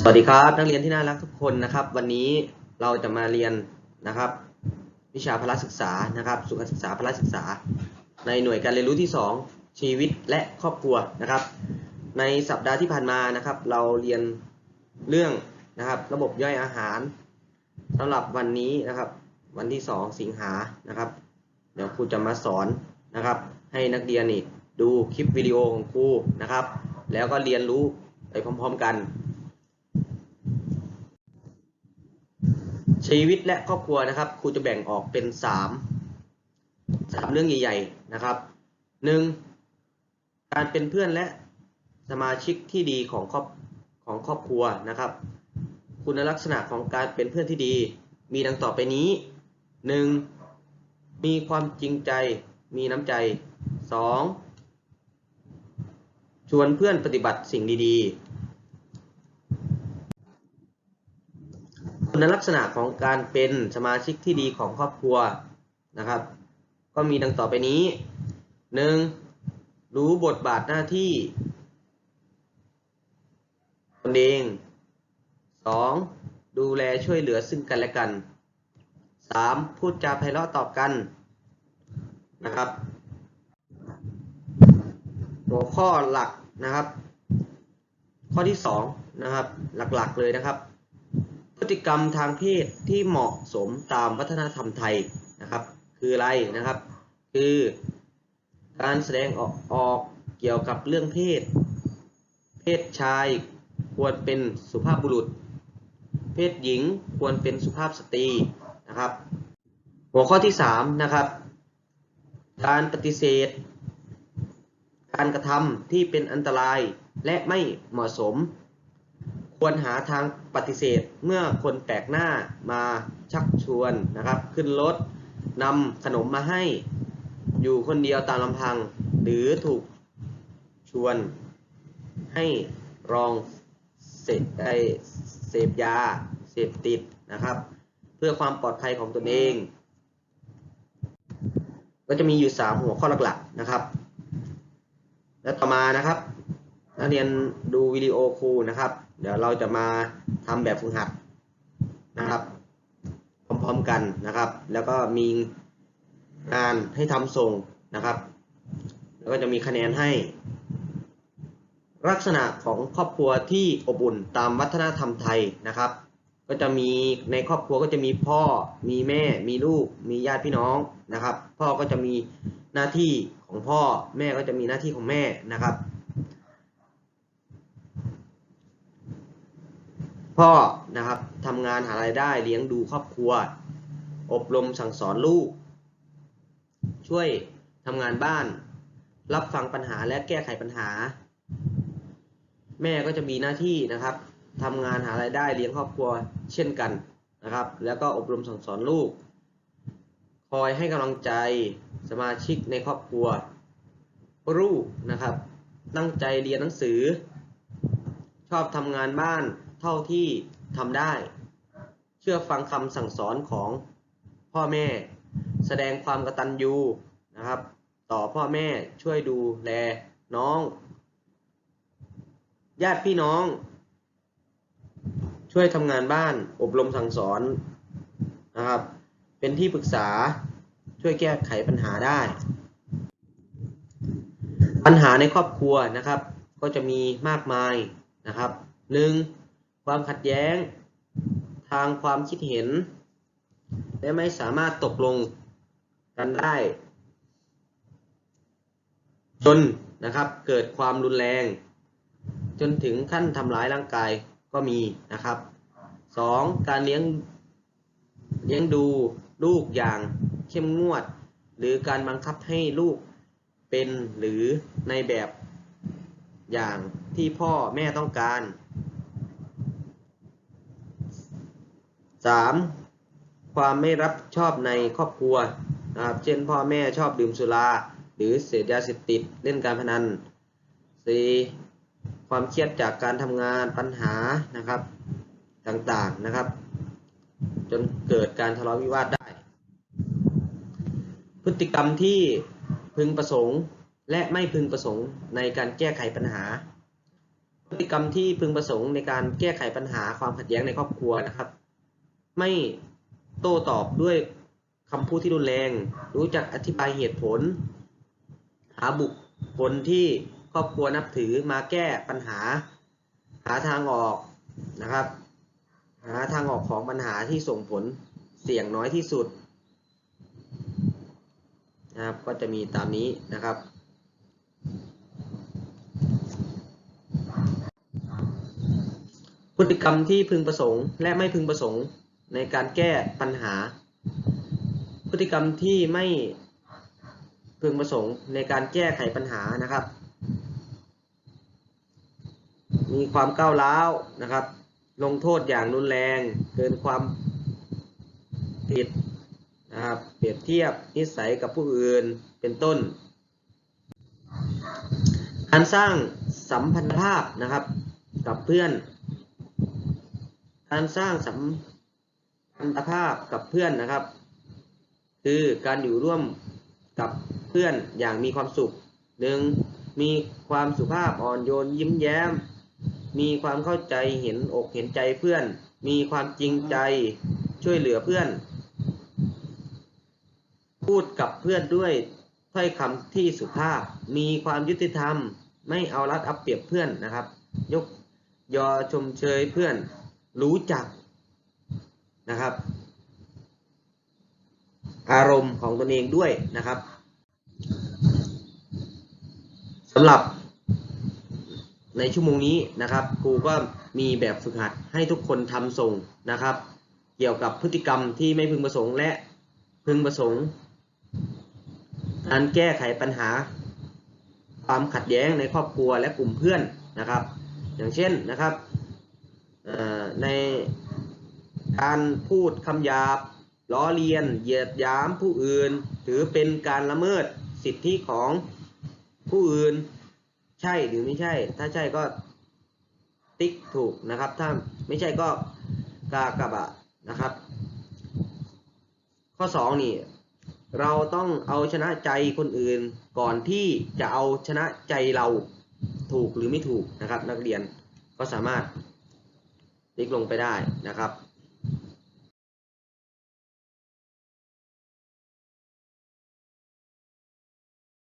สวัสดีครับนักเรียนที่น่ารักทุกคนนะครับ วันนี้เราจะมาเรียนนะครับ วิชาพละศึกษานะครับ สุขศึกษาพละศึกษา ในหน่วยการเรียนรู้ที่ 2 ชีวิตและครอบครัวนะครับ ในสัปดาห์ที่ผ่านมานะครับ เราเรียนเรื่องนะครับ ระบบย่อยอาหารสำหรับวันนี้นะครับ วันที่ 2 สิงหานะครับ เดี๋ยวครูจะมาสอนนะครับ ให้นักเรียนนี่ดูคลิปวิดีโอของครูนะครับ แล้วก็เรียนรู้ไปพร้อม ๆ กัน ชีวิตและครอบครัวนะครับครูจะแบ่งออกเป็นสามสามเรื่องใหญ่ๆนะครับหนึ่งการเป็นเพื่อนและสมาชิกที่ดีของครอบของครอบครัวนะครับ คุณลักษณะของการเป็นเพื่อนที่ดี มีดังต่อไปนี้หนึ่งมีความจริงใจ มีน้ำใจสองชวนเพื่อนปฏิบัติสิ่งดีๆ คุณลักษณะของการเป็นสมาชิกที่ดีของครอบครัวนะครับ ก็มีดังต่อไปนี้ 1. รู้บทบาทหน้าที่ตนเอง 2. ดูแลช่วยเหลือซึ่งกันและกัน 3. พูดจาไพเราะตอบกันนะครับ หัวข้อหลักนะครับ ข้อที่ 2 นะครับ หลักๆเลยนะครับ ติกรรมทางเพศที่เหมาะสมตามวัฒนธรรมไทยนะครับ คืออะไรนะครับ คือการแสดงออกออกเกี่ยวกับเรื่องเพศ เพศชายควรเป็นสุภาพบุรุษ เพศหญิงควรเป็นสุภาพสตรีนะครับ หัวข้อที่3นะครับการปฏิเสธ การกระทำที่เป็นอันตรายและไม่เหมาะสม ควรหาทางปฏิเสธเมื่อคนแปลกหน้ามาชักชวนนะครับ ขึ้นรถนำขนมมาให้อยู่คนเดียวตามลำพัง หรือถูกชวนให้ลองเสพไอเสพยา เสพติดนะครับ เพื่อความปลอดภัยของตนเอง ก็จะมีอยู่ 3 หัวข้อหลักๆนะครับ และต่อมานะครับ นักเรียนดูวิดีโอครูนะครับ เดี๋ยวเราจะมาทำแบบฝึกหัดนะครับ พร้อมๆกันนะครับ แล้วก็มีงานให้ทำส่งนะครับ แล้วก็จะมีคะแนนให้ ลักษณะของครอบครัวที่อบอุ่นตามวัฒนธรรมไทยนะครับ ก็จะมีในครอบครัวก็จะมีพ่อมีแม่ มีลูก มีญาติพี่น้องนะครับ พ่อก็จะมีหน้าที่ของพ่อแม่ก็จะมีหน้าที่ของแม่นะครับ พ่อนะครับทำงานหารายได้เลี้ยงดูครอบครัว อบรมสั่งสอนลูก ช่วยทำงานบ้าน รับฟังปัญหาและแก้ไขปัญหา แม่ก็จะมีหน้าที่นะครับทำงานหารายได้เลี้ยงครอบครัวเช่นกันนะครับ แล้วก็อบรมสั่งสอนลูก คอยให้กำลังใจสมาชิกในครอบครัวลูกนะครับ ตั้งใจเรียนหนังสือ ชอบทำงานบ้าน เท่าที่ทำได้ เชื่อฟังคำสั่งสอนของพ่อแม่ แสดงความกตัญญูนะครับ ต่อพ่อแม่ช่วยดูแลน้อง ญาติพี่น้อง ช่วยทำงานบ้าน อบรมสั่งสอนนะครับ เป็นที่ปรึกษาช่วยแก้ไขปัญหาได้ ปัญหาในครอบครัวนะครับ ก็จะมีมากมายนะครับหนึ่ง ความขัดแย้ง ทางความคิดเห็น และไม่สามารถตกลงกันได้ จนนะครับเกิดความรุนแรง จนถึงขั้นทำร้ายร่างกายก็มีนะครับ 2. การเลี้ยงเลี้ยงดูลูกอย่างเข้มงวด หรือการบังคับให้ลูกเป็นหรือในแบบอย่างที่พ่อแม่ต้องการ 3. ความไม่รับชอบในครอบครัวนะครับเช่นพ่อแม่ชอบดื่มสุรา หรือเสพยาเสพติดเล่นการพนัน 4. ความเครียดจากการทำงานปัญหานะครับต่างๆนะครับ จนเกิดการทะเลาะวิวาทได้ พฤติกรรมที่พึงประสงค์และไม่พึงประสงค์ในการแก้ไขปัญหา พฤติกรรมที่พึงประสงค์ในการแก้ไขปัญหาความขัดแย้งในครอบครัวนะครับ ไม่โต้ตอบด้วยคำพูดที่รุนแรง รู้จักอธิบายเหตุผล หาบุคคลที่ครอบครัวนับถือมาแก้ปัญหา หาทางออกนะครับ หาทางออกของปัญหาที่ส่งผลเสี่ยงน้อยที่สุดนะครับก็จะมีตามนี้นะครับ พฤติกรรมที่พึงประสงค์และไม่พึงประสงค์ ในการแก้ปัญหา พฤติกรรมที่ไม่พึงประสงค์ในการแก้ไขปัญหานะครับ มีความก้าวร้าวนะครับ ลงโทษอย่างรุนแรง เกินความผิดนะครับ เปรียบเทียบนิสัยกับผู้อื่นเป็นต้น การสร้างสัมพันธภาพนะครับกับเพื่อน การสร้างสัม พันธภาพกับเพื่อนนะครับ คือการอยู่ร่วมกับเพื่อนอย่างมีความสุขหนึ่งมีความสุภาพอ่อนโยนยิ้มแย้ม มีความเข้าใจเห็นอกเห็นใจเพื่อน มีความจริงใจช่วยเหลือเพื่อน พูดกับเพื่อนด้วยถ้อยคำที่สุภาพ มีความยุติธรรม ไม่เอารัดเอาเปรียบเพื่อนนะครับ ยกยอชมเชยเพื่อน รู้จัก นะครับ อารมณ์ของตนเองด้วยนะครับสำหรับในชั่วโมงนี้นะครับครูก็มีแบบฝึกหัดให้ทุกคนทำส่งนะครับ เกี่ยวกับพฤติกรรมที่ไม่พึงประสงค์และพึงประสงค์การแก้ไขปัญหาความขัดแย้งในครอบครัวและกลุ่มเพื่อนนะครับ อย่างเช่นนะครับใน การพูดคำหยาบล้อเลียน เหยียดหยามผู้อื่น ถือเป็นการละเมิดสิทธิของผู้อื่น ใช่หรือไม่ใช่ ถ้าใช่ก็ติ๊กถูกนะครับ ถ้าไม่ใช่ก็กากระบะนะครับ ข้อสองนี่เราต้องเอาชนะใจคนอื่นก่อนที่จะเอาชนะใจเราถูกหรือไม่ถูกนะครับ นักเรียนก็สามารถติ๊กลงไปได้นะครับ